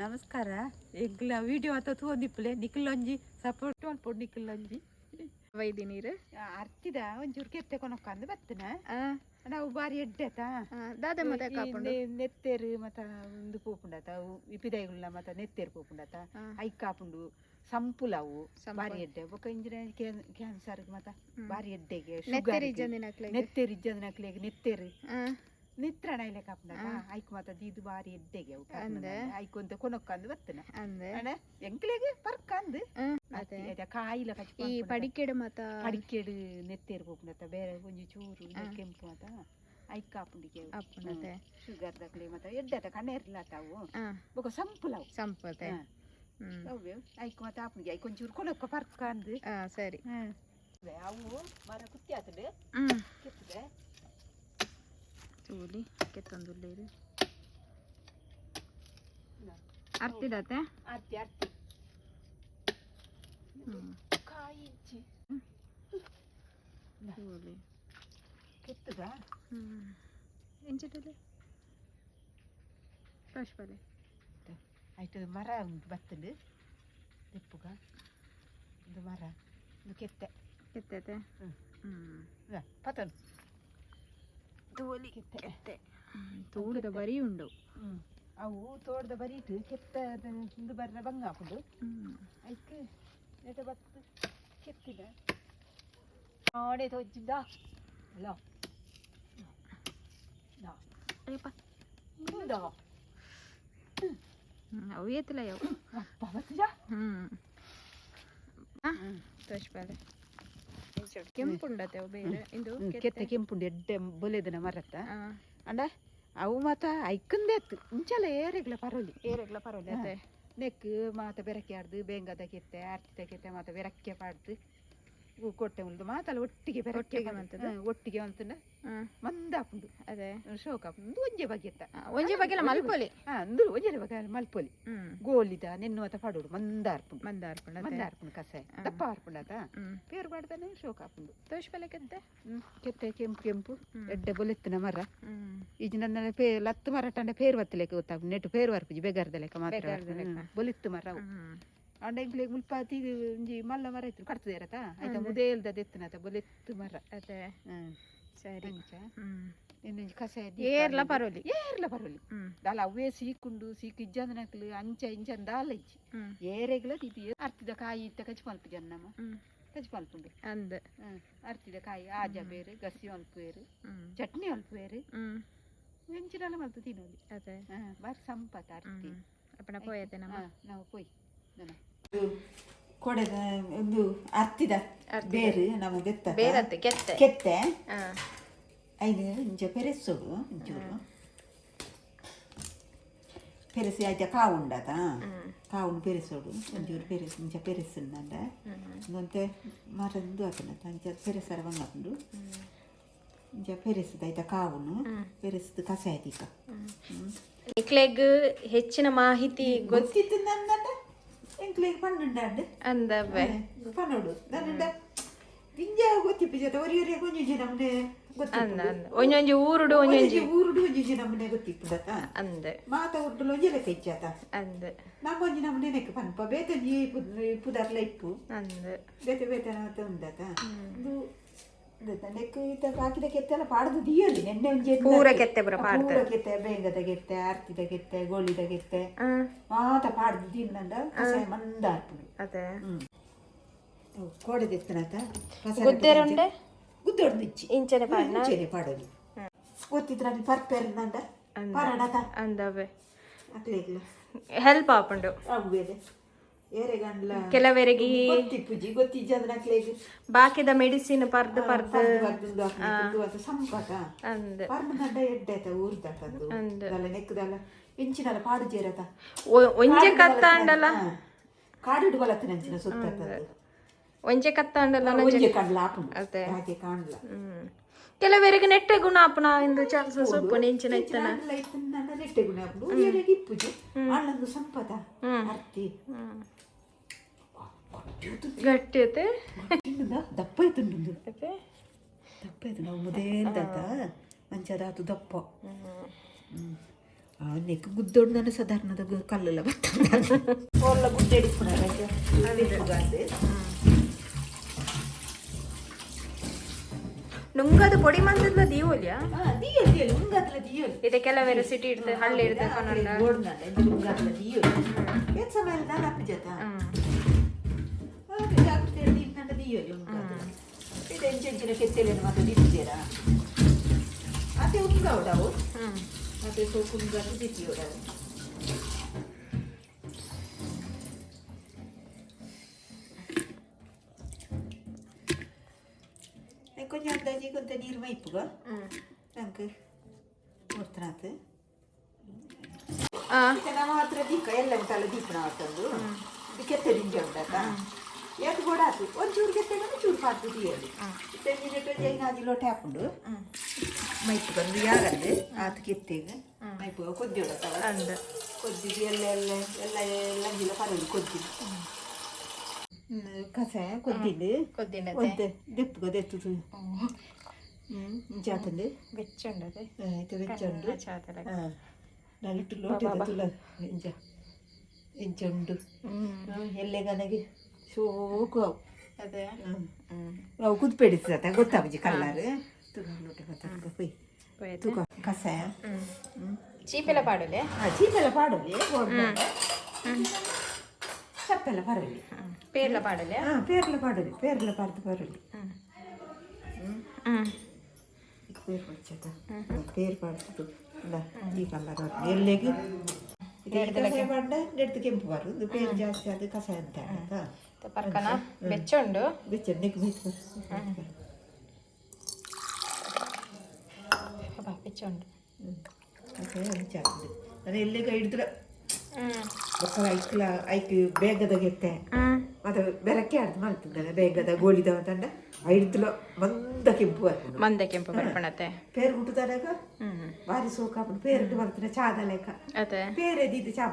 ನಮಸ್ಕಾರ. ಎಗ್ಲ ವಿಡಿಯೋ ಅತ್ತ ತೋಂದಿಪ್ಪಲೆ ನಿಕ್ಲೊಂಜಿ ಸಪೋರ್ಟ್ ಅನ್ಪೊಡು ನಿಕ್ಲೊಂಜಿ ವೈದಿ ನೀರು ಅರ್ತಿದ ಒಂಚೂರು ಕೆತ್ತೆ ಕೊನಕ್ಕಂದು ಬತ್ತನ. ನಾವು ಬಾರಿ ಎಡ್ಡೆತ ದಾದ ಮತ್ತೆ ಕಾಪುಂಡು. ನೆತ್ತೇರು ಮತ್ತ ಒಂದು ಪೋಪುಂಡತ ಇಪಿದೈಗುಲ್ಲ ಮತ್ತ ನೆತ್ತೇರು ಪೋಪುಂಡತ. ಐ ಕಾಪುಂಡು. ಸಂಪುಲವು ಸಂಪುಲ. ಬಾರಿ ಎಡ್ಡೆ. ಬೊಕ ಇಂಜಿನ ಕ್ಯಾನ್ಸರ್ ಮತ್ತ. ಬಾರಿ ಎಡ್ಡೆಗೆ ನೆತ್ತರಿ ಜಂದಿನಕ್ಲೆಗ್. ನೆತ್ತೇರು ಇಜ್ಜಂದಿನಕ್ಲೆಗ್ ನೆತ್ತೇರು. ನಿತ್ರಣ ಇಲ್ಲ ಕಾಪುಂಡತ ಐಕ್ ಮತ್ತ ದೀದು ಬಾರಿ ಅವು ಅಂದೆ? ಐಕೊಂತ ಕೊನೊಕ್ಕಂದು ಬತ್ತನ. ಅಂದೆ. ಅಣ್ಣ ಎಂಕ್ಲೆಗೆ ಪರ್ಕಂದು. ಆ, ಅದೇ. ಅದೇ ಕಾಯಿಲ ಕಚ್ಚಿ ಪಡಿಕೆಡು ಮಾತ? ಪಡಿಕೆಡು ನೆತ್ತೇರು ಪೋಪುಂಡತ ಬೇರೆ ಒಂಜಿ ಚೂರು ಕೆಂಪು ಮಾತ. ಐಕ್ ಕಾಪುಂಡಿಗೆ ಅಪ್ಪನತೆ ಶುಗರ್ ದಕ್ಲೆ ಮತ ಎಡ್ಡತ ಕಣ್ಣ ಆ, ಬೊಕ ಸಂಪುಲವು ಸಂಪತೆ. ಐಕು ಐಕ್ ಮತ ಆಪುಂಡಿಗೆ ಐಕ್ ಒಂಚೂರು ಕೊನೊಕ್ಕ ಪರ್ಕಂದು. ಆ, ಸರಿ. ಅವು ಮರ ಕುತ್ತಿ ಆತಡೆ ಕೆತ್ತದೆ. ಚೂಲಿ ಅಕ್ಕೆ ಅರ್ತಿದತೆ ಆರ್ತಿ ಆರ್ತಿ ಹ್ಮ್ ಕಾಯಿ ಇಜ್ಜಿ ಚೂಲಿ ಕೆತ್ತದ? ಎಂಚಿಟಲ್ಲಿ ಪುಷ್ಪಲೆ ಆಯ್ತು ಮರ ಉಂಟು ಬತ್ತಂಡು ತಿಪ್ಪುಗ. ಒಂದು ಮರ. ಒಂದು ಕೆತ್ತೆ. ಕೆತ್ತತೆ? ಹ್ಮ್. ಹ್ಮ್. ಪತನ್. ತೋಲಿ ಕೆತ್ತೆ ಕೆತ್ತೆ ತೂಡಿದ ಬರಿ ಉಂಡು ಹ್ಮ್. ಅವು ತೋಟದ ಬರೀಟು ಕೆತ್ತ ಹಿಂದು ಬರ್ರ ಬಂಗ ಹಾಕೊಂಡು ಹ್ಮ್ ಐಕ್ ನೆಟ ಬತ್ತು ಕೆತ್ತಿದ ನೋಡೆ ತೊಜ್ಜಿದ ಲೋ ಲೋ ಅಯ್ಯಪ್ಪ ಹಿಂದೋ ಹ್ಮ್ ಅವು ಏತಿಲ್ಲ ಯಾವ ಅಪ್ಪ ಬತ್ತಜ ಹ್ಮ್ ಪುಷ್ಪಲೆ ಕೆಂಪುಂಡತೆ ಬೇರೆ? ಇದು ಕೆತ್ತೆ? ಕೆಂಪುಂಡು ಎಡ್ಡೆ ಬೊಲೆದನ ಮರತ್ತ. ಅಂಡ ಅವು ಮಾತ ಐಕಂದೆ ಅತ್ತು. ಮುಂಚೆಲ್ಲ ಏರೆಗ್ಲ ಪರೋಲಿ. ಏರೆಗ್ಲ ಪರೋಲಿ ಅತ್ತೆ. ನೆಕ್ ಮಾತ ಬೆರಕೆ ಆಡ್ದು ಬೇಂಗದ ಕೆತ್ತೆ ಆರ್ತಿದ ಕೆತ್ತೆ ಮಾತ ಬೆರಕೆ ಪಾಡ್ದು. ಕೊಟ್ಟೆ ಉಳ್ದು ಮಾತಲ್ಲ ಒಟ್ಟಿಗೆ ಒಟ್ಟಿಗೆ? ಒಟ್ಟಿಗೆ ಅಂತಂದ ಮಂದಾಪುಂಡು ಅದೇ. ಶೋಕ ಒಂಜೆ ಬಗೆತ್ತ ಒಂಜೆ ಬಗೆಲ್ಲ ಮಲ್ಪೊಲಿ? ಹಾ ಅಂದ್ರು ಒಂಜೆ ಬಗೆ ಮಲ್ಪೊಲಿ. ಗೋಲಿದ ನೆನ್ನುವತ ಪಡೋಡು ಮಂದ ಅರ್ಪುಂಡು ಮಂದ ಅರ್ಪಣ ಮಂದ ಅರ್ಪುಂಡು ಕಸೆ ದಪ್ಪ ಅರ್ಪುಂಡತ ಹ್ಮ್. ಪೇರು ಬಾಡ್ದಾನೆ ಶೋಕ ಹಾಕೊಂಡು. ಪುಷ್ಪಲೆ ಕೆತ್ತೆ? ಕೆತ್ತೆ ಕೆಂಪು ಕೆಂಪು. ಎಡ್ಡೆ ಬೊಲೆತ್ತಿನ ಮರ. ಈಜ ನನ್ನ ಪೇ ಲತ್ತು ಮರ ಟಂಡ ಪೇರು ಬತ್ತಲೆಕ್ಕ ಗೊತ್ತಾಗ ನೆಟ್ಟು ಪೇರು ಬರ್ಪುಜಿ ಬೆಗರ್ದ ಲೆಕ್ಕ ಮಾತ್ರ ಬೊಲಿತ್ತು ಮರ ಅವು ಮುಲ್ಪ ಎಂಕ್ಲೆಗ್ ಒಂಜಿ ಮಲ್ಲ ಮರ ಇತ್ತು ಕಟ್ತದೆ ಇರತ್ತ ಆಯ್ತ? ಮುದೇಲ್ದ ದೆತ್ತನತ ಬೊಲೆತ್ತು ಮರ. ಅದೇ. ಸರಿ. ಇನ್ನೊಂಜಿ ಕಸ ಏರ್ಲ ಪರೋಲಿ. ಏರ್ಲ ಪರೋಲಿ. ದಾಲ ಅವೇ ಸೀಕುಂಡು ಸೀಕು ಇಜ್ಜಂದನಕ್ಲು ಅಂಚ ಇಂಚನ್ ದಾಲ ಇಜ್ಜಿ. ಏರೆಗ್ಲ ಇದು ಅರ್ತಿದ ಕಾಯಿ ಇತ್ತ ಕಚ್ ಮಲ್ಪು ಜನ್ನಮ್ಮ ಕಚ್ ಮಲ್ಪುಂಡು ಅಂದ. ಅರ್ತಿದ ಕಾಯಿ ಆಜ ಬೇರೆ ಗಸಿ ಮಲ್ಪುವೇರು ಬೇರೆ ಚಟ್ನಿ ಮಲ್ಪುವೇರು ಬೇರೆ. ಹೆಂಚಿನೆಲ್ಲ ಮಲ್ತು ತಿನ್ನೋಲಿ ಅದೇ. ಬಾರಿ ಸಂಪತ್ ಅರ್ತಿ. ಅಪ್ಪನ ಪೋಯತೆ ನಮ್ಮ. ನಾವು ಪೋಯ್ ಕೊಡೆದ ಒಂದು ಅರ್ತಿದ. ಬೇರು ನಮ್ಮ ಬೆತ್ತ. ಬೇರತ್ತೆ ಕೆತ್ತೆ. ಕೆತ್ತೆ. ಐದು ಇಂಚ ಪೆರೆಸೋಡು ಒಂಚೂರು. ಪೆರೆಸಿ ಆಯ್ತ ಕಾವು ಉಂಡದ ಹ್ಮ್. ಕಾವುನು ಪೆರೆಸೋಡು ಒಂಚೂರು ಪೆರೆಸ್ ಇಂಚ ಪೆರೆಸಿಂದ ಹ್ಮ್. ಒಂತೆ ಮರದ್ದು ಹಾಕನತ ಇಂಚ ಪೆರೆಸರ ಬಂಗಾಪುಂಡು ಇಂಚ ಪೆರೆಸಿದ ಆಯ್ತ ಕಾವುನು. ಪೆರೆಸಿದ ಕಸ ಆಯ್ತೀಗ ಹೆಚ್ಚಿನ ಮಾಹಿತಿ ಗೊತ್ತಿತ್ತು ನನ್ನ ಎಂಕ್ಲಿಗೆ പണ്ടുണ്ടാണ്ട് എന്താ ಒರಿ ಒರಿ ಕೊಂಜಿ ನಮ್ಮನೆ ಅಂದ ಗೊತ್ತಿಪ್ಪು ಅಂದ ಒಂಜೊಂಜಿ ಊರುಡು ಒಂಜೊಂಜಿ ಊರುಡು ಒಂಜಿ ನಮ್ಮನೆ ಗೊತ್ತಿಪ್ಪುಂಡತ ಅಂದೆ ಮಾತ ಉರ್ದುಲು ಒಂಜೆಲೆ ಕೈಚಾತ ಅಂದ ನಮ್ಮೊಂಜಿ ನಮ್ಮನೆ ನೆಕ್ ಪನ್ಪ ಬೇತಂಜಿ ಪುದರ್ಲ ಇಪ್ಪು ಅಂದ ಬೇತೆ ಬೇತೆ ನಾತ ಉಂಡತ ಇದು ಹಾಕಿದ ಕೆತ್ತೆಲ್ಲ ಪಾಡದು ದಿಯಲಿ ನೆನ್ನೆ ಒಂಜಿ ಪೂರ. ಕೆತ್ತೆ ಆ, ಪಾಡ್ದು. ಪೂರ ಕೆತ್ತೆ ಬೇಂಗದ ಕೆತ್ತೆ ಆರ್ತಿದ ಕೆತ್ತೆ ಗೋಳಿದ ಕೆತ್ತೆ. ಮಾತ ಪಾಡ್ದು ದಿನ್ನಂದ ಕಸಾಯ ಮಂದ ಹಾರ್ಪುಡು ಅದೇ. ಹ್ಮ್. ಅವು ಕೋಡೆ ತೆತ್ತನತ ಗುದ್ದೆರುಂಡೆ ಗುದ್ದೊಡ್ದು ಇಚ್ಚಿ ಇಂಚನೆ ಪಾಡ್ನ? ಇಂಚನೆ ಪಾಡೋದು. ಗೊತ್ತಿದ್ರಲ್ಲಿ ಪರ್ಪೆರ್ನಂದ ಅಂದ. ಪರಡತ ಅಂದವೆ. ಅಕ್ಲೆ ಹೆಲ್ಪ್ ಆಪುಂಡು. ಏರೆಗಂಡ್ಲ ಕೆಲವರಿಗೆ ಬಾಕಿದ ಮೆಡಿಸಿನ್ ಪರ್ದು ಪರ್ದು ಇಂಚಿನಲ್ಲ ಪಾಡು ಜೇರತ. ಒ- ಒಂಜೆ ಕತ್ತಾಂಡಲ ಕಾಡು ಬಲತ್ತಿನ ಅಂಚಿನ ಸುತ್ತ ಒಂಜೆ ಕತ್ತಾಂಡಲ. ಹಾಗೆ ಕಾಣ್ಲ. ಕೆಲವರಿಗೆ ನೆಟ್ಟೆ ಗುಣಾಪನ ಎಂದು ಚಾನ್ಸ ಸೊಪ್ಪು ನೆಂಚಿನ ಇತ್ತನ ನೆಟ್ಟೆ ಗುಣಾಪುಡು ಎಲೆಗೆ ಇಪ್ಪುಜಿ ಅಲ್ಲೊಂದು ಸಂಪದ ಅರ್ತಿ ಗಟ್ಟಿ ಐತೆ ದಪ್ಪ ಐತೆ ನಿಂದು ದಪ್ಪ ಐತೆ ನಾವು ಮುದೇನ್ ತಾತ ಮಂಚದ ಅದು ದಪ್ಪ ನೆಕ್ ಗುದ್ದೋಡು ನಾನು ಸಾಧಾರಣದ ಕಲ್ಲೆಲ್ಲ ಬರ್ತದೆ ಗುಡ್ಡೆಡಿ ಕೂಡ ನುಂಗದು ಪೊಡಿ ಮಂದದ್ಲ ದೀವಲ್ಯ ದಿಯಲ್ ದಿಯಲ್ ಮುಂಗಾತ್ಲ ದಿಯಲ್ ಇದಕ್ಕೆಲ್ಲ ಬೇರೆ ಸಿಟಿ ಇಡ್ತದೆ ಹಳ್ಳಿ ಇಡ್ತದೆ ಕೊನೊಂಡ ಓಡ್ನಲ್ಲ ಇದು ಮುಂಗಾತ್ಲ ದಿಯಲ್ ಕೆಲ್ಸ ಮೇಲೆ ನಾನು ಅಪ್ಪಜಾತ ಜಾಗ್ರತೆ ನಿಂತ ದಿಯಲ್ ಇದು ಎಂಚೆಂಚಿನ ಕೆತ್ತಲೇನು ಮತ್ತೆ ದಿತ್ತಿದ್ದೀರಾ ಮತ್ತೆ ಉಂಗೌಡವು ಹ್ಮ್ ಮತ್ತೆ ಸೋಪು ಉಂಗಾತು ದಿತ್ತಿಯೋಡವು கொஞ்சம் அந்த கொஞ்சம் தண்ணி வைப்புக்கோ നമുക്ക് മുറിത്തിനകത്ത് ചിക്കന മാത്രം ദീക്ക എല്ലാം തല ദീപ്പനകത്തുണ്ട് ಕೆತ್ತಡಿಂಜಿ ಉಂಟಾ ಎದ್ದು ಕೂಡ ಹಾಕಿ ಒಂಚೂರು ಕೆತ್ತಡ ಚೂರು ಪಾತು ತೀಯಲ್ಲಿ ತೆಂಗಿನಿಟ್ಟು ಜೈನಾದಿ ಲೋಟ ಹಾಕೊಂಡು ಮೈಪು ಬಂದು ಯಾರಲ್ಲಿ ಆತು ಕೆತ್ತಿಗೆ ಮೈಪು ಕೊದ್ದಿ ಉಡತ್ತವ ಕೊದ್ದಿದ್ದು ಎಲ್ಲ ಎಲ್ಲ ಎಲ್ಲ ಎಲ್ಲ ಜಿಲ್ಲ ಪರವಾಗಿ ಕಷಾಯ ಕೊದ್ದಿಂಡು ಕೊದ್ದಿಂಡತೆ ಒದ್ದೆ ದೆಪ್ಪುಗದೆತ್ತುದು ಜಾತಂದು ಬೆಚ್ಚುಂಡದೆ. ಆಯ್ತು ಬೆಚ್ಚುಂಡು. ನಲಿಟ್ಟು ಲೋಟದ ತುಲ ಇಂಜ ಇಂಜುಂಡು ಎಲ್ಲೆಗನಗೆ ಶೋಕು ಅದೇ. ಅವು ಕುದ್ಪೆಡಿಸ್ತ ಗೊತ್ತಾಗುಜಿ ಕಲ್ಲರ್. ತುಗ ಲೋಟ ಗೊತ್ತಾಗ ಪೈ ತುಗ ಕಷಾಯ ಚೀಪೆಲ ಆ ಚೀಪೆಲ ಪಾಡೋಲೆ? ಹ್ಞೂ ಪರಲಿ ಪೇರ್ಲ ಪಾಡಲೆ ಹಾಂ ಪೇರ್ಲ ಪಾಡಲಿ ಪೇರ್ಲ ಪಾಡ್ದು ಪರಲಿ ಹ್ಮ್ ಪೇರ್ ಪಡ್ಚದ ಪೇರ್ ಪಾಡ್ದು ಈ ಕಲ್ಲರ್ ಎಲ್ಲಿಗೆ ಕಸಾಯ ಪಡ್ಡ ನೆಡ್ದು ಕೆಂಪು ಬರುದು ಪೇರು ಜಾಸ್ತಿ ಅದು ಕಸಾಯ ಅಂತ ಆಯ್ತಾ ಪರ್ಕನ ಬೆಚ್ಚುಂಡು ಬೆಚ್ಚಣ್ಣಕ್ಕೆ ಬೀತು ಅಬ್ಬಾ, ಬೆಚ್ಚುಂಡು ಕಸಾಯ ಹಂಚಾಗ್ತದೆ ನಾನು ಎಲ್ಲಿಗೆ ಹಿಡಿದ್ರೆ ಹ್ಮ್ ಮಕ್ಕಳ ಐಕ್ಲ ಐಕ್ ಬೇಗದ ಗೆತ್ತೆ ಹ್ಮ್ ಮತ್ತೆ ಬೆರಕೆ ಅರ್ಧ ಮಾಡ್ತಿದ್ದಾನೆ ಬೇಗದ ಗೋಳಿದ ತಂಡ. ಐಡ್ತಲೋ ಮಂದ ಕೆಂಪು ಬರ್ಕೊಂಡು ಮಂದ ಕೆಂಪು ಬರ್ಪಣತೆ ಪೇರು ಹುಟ್ಟುತ್ತಾನಾಗ? ಹ್ಮ್. ಭಾರಿ ಪೇರ್ ಪೇರು ಬರ್ತಾನೆ ಚಾದ ಲೆಕ್ಕ. ಅದೇ. ಪೇರೆ ದಿದ್ದು ಚಾ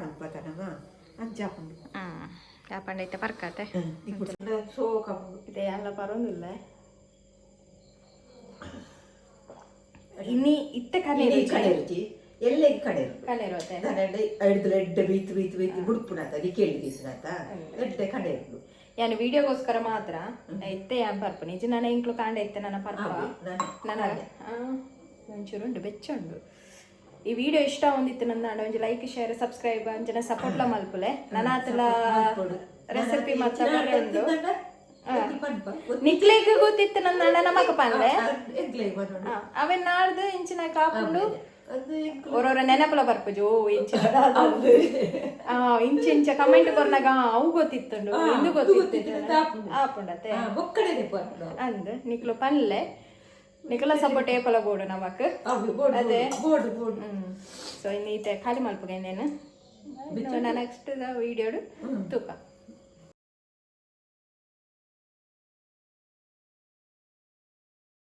ಹ್ಮ್. ಯಾಪಂಡ ಐತೆ ಪರ್ಕಾತೆ ಸೋಕಾಪುಂಡು ಇದೆ ಎಲ್ಲ ಪರವಾಗಿಲ್ಲ ಇನ್ನಿ ಇತ್ತೆ ಕಲೆ ಕಡೆ ರುಚಿ ಎಲ್ಲೆಗೆ ಕಡೆ ಕಡೆ ಹಿಡಿದು ಎಡ್ಡೆ ಬೀತ್ ಬೀತು ಬೀತು ಬುಡುಪುನಾತ ಅದಿ ಕೇಳಿ ಗೀಸುನಾತ ಎಡ್ಡೆ ಕಡೆ ಇರ್ಲು ಯಾನು ವಿಡಿಯೋಗೋಸ್ಕರ ಮಾತ್ರ ಇತ್ತೆ ಯಾನ್ ಪರ್ಪ ನಿಜ ನನ್ನ ಇಂಕ್ಲು ಕಾಂಡ ಇತ್ತೆ ನನ್ನ ಪರ್ಪ ನನ್ನ ಒಂಚೂರು ಉಂಡು ಬೆಚ್ಚುಂಡು. ಈ ವಿಡಿಯೋ ಇಷ್ಟ ಒಂದಿತ್ತು ನನ್ನ ಒಂಜಿ ಲೈಕ್ ಶೇರ್ ಸಬ್ಸ್ಕ್ರೈಬ್ ಅಂಚನ ಸಪೋರ್ಟ್ಲ ಮಲ್ಪುಲೆ. ನನ್ನ ಆತಲ ರೆಸಿಪಿ ಮಾತ್ರ ಬರೆಯೊಂದು ನಿಕ್ಲೇಗ್ ಗೊತ್ತಿತ್ತು ನನ್ನ ಅಣ್ಣ ಮಗ ಪಂಡೆ ಅವೆ ನಾಡ್ದು ಇಂಚಿನ ಕಾಪುಂಡು. ಒರೊರ ನೆನಪಲ ಬರ್ಪುಜು ಓ ಆ ಇಂಚ ಇಂಚ ಕಮೆಂಟ್ ಬರ್ನಾಗ ಅವು ಗೊತ್ತಿತ್ತುಂಡು ಇಂದು ಗೊತ್ತಿತ್ತು ಆಪುಂಡತೆ ಅಂದ್. ನಿಕ್ಲು ಪನ್ಲೆ ನಿಕಲ ಸಪೋರ್ಟ್ ಟೇಪಲ ಬೋಡು ನಮಕ್. ಅದೇ. ಸೊ ಇನ್ನು ಈತೆ ಖಾಲಿ ಮಲ್ಪಗ ಇನ್ನೇನು? ನೆಕ್ಸ್ಟ್ ವಿಡಿಯೋಡು ತೂಕ.